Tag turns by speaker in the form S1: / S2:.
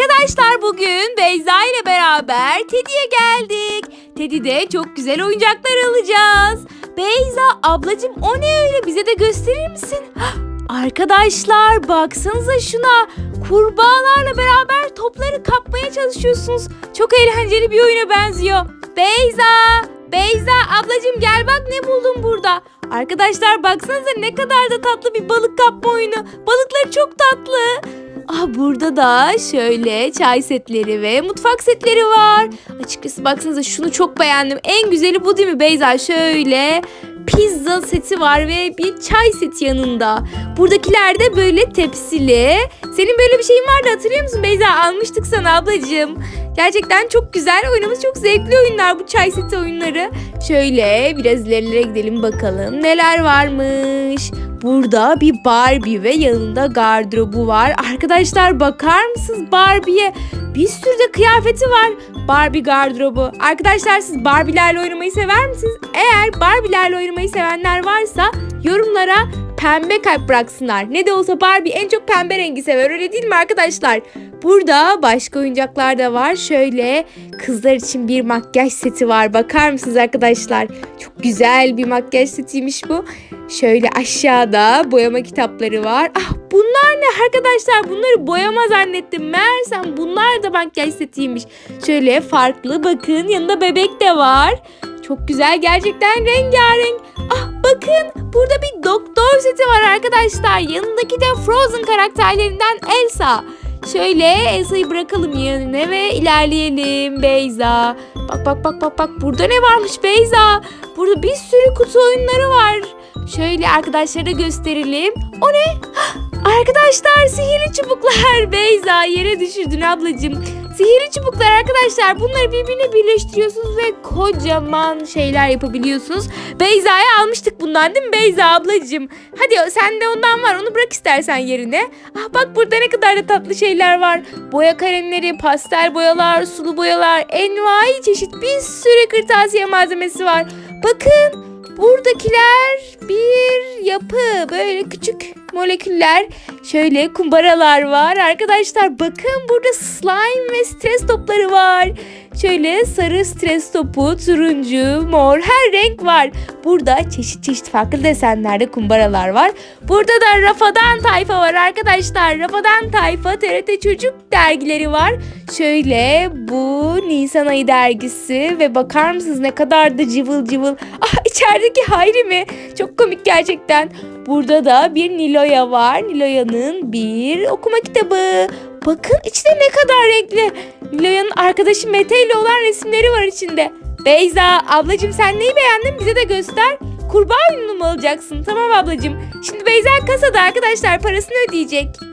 S1: Arkadaşlar bugün Beyza ile beraber Teddy'ye geldik. Teddy'de çok güzel oyuncaklar alacağız. Beyza ablacığım o ne öyle bize de gösterir misin? Arkadaşlar baksanıza şuna. Kurbağalarla beraber topları kapmaya çalışıyorsunuz. Çok eğlenceli bir oyuna benziyor. Beyza! Beyza ablacığım gel bak ne buldum burada. Arkadaşlar baksanıza ne kadar da tatlı bir balık kapma oyunu. Balıkları çok tatlı. Ah burada da şöyle çay setleri ve mutfak setleri var. Açıkçası baksanıza şunu çok beğendim. En güzeli bu değil mi Beyza? Şöyle pizza seti var ve bir çay seti yanında. Buradakiler de böyle tepsili. Senin böyle bir şeyin vardı hatırlıyor musun Beyza? Almıştık sana ablacığım. Gerçekten çok güzel. Oyunumuz çok zevkli oyunlar bu çay seti oyunları. Şöyle biraz ilerilere gidelim bakalım. Neler varmış? Burada bir Barbie ve yanında gardırobu var. Arkadaşlar bakar mısınız Barbie'ye? Bir sürü de kıyafeti var. Barbie gardırobu. Arkadaşlar siz Barbie'lerle oynamayı sever misiniz? Eğer Barbie'lerle oynamayı sevenler varsa yorumlara pembe kalp bıraksınlar. Ne de olsa Barbie en çok pembe rengi sever öyle değil mi arkadaşlar? Burada başka oyuncaklar da var. Şöyle kızlar için bir makyaj seti var. Bakar mısınız arkadaşlar? Çok güzel bir makyaj setiymiş bu. Şöyle aşağıda boyama kitapları var. Ah bunlar ne arkadaşlar? Bunları boyama zannettim. Meğersem bunlar da makyaj setiymiş. Şöyle farklı bakın yanında bebek de var. Çok güzel gerçekten rengarenk. Bakın burada bir doktor seti var arkadaşlar. Yanındaki de Frozen karakterlerinden Elsa. Şöyle Elsa'yı bırakalım yerine ve ilerleyelim Beyza. Bak bak bak bak bak burada ne varmış Beyza? Burada bir sürü kutu oyunları var. Şöyle arkadaşlara da gösterelim. O ne? Arkadaşlar sihirli çubuklar. Beyza yere düşürdün ablacığım. Sihirli çubuklar arkadaşlar. Bunları birbirine birleştiriyorsunuz ve kocaman şeyler yapabiliyorsunuz. Beyza'ya almıştık bundan değil mi Beyza ablacığım? Hadi sende ondan var. Onu bırak istersen yerine. Ah bak burada ne kadar da tatlı şeyler var. Boya kalemleri, pastel boyalar, sulu boyalar, envai çeşit bir sürü kırtasiye malzemesi var. Bakın buradakiler bir yapı. Böyle küçük moleküller. Şöyle kumbaralar var. Arkadaşlar bakın burada slime ve stres topları var. Şöyle sarı stres topu, turuncu, mor her renk var. Burada çeşit çeşit farklı desenlerde kumbaralar var. Burada da Rafadan tayfa var arkadaşlar. Rafadan tayfa TRT Çocuk dergileri var. Şöyle bu Nisan ayı dergisi ve bakar mısınız ne kadar da cıvıl cıvıl. Ah içerideki Hayri mi? Çok komik gerçekten. Burada da bir Niloya var. Niloya'nın bir okuma kitabı. Bakın içinde ne kadar renkli. Niloya'nın arkadaşı Mete ile olan resimleri var içinde. Beyza ablacığım sen neyi beğendin bize de göster. Kurbağa oyununu mu alacaksın? Tamam ablacığım. Şimdi Beyza kasada arkadaşlar parasını ödeyecek.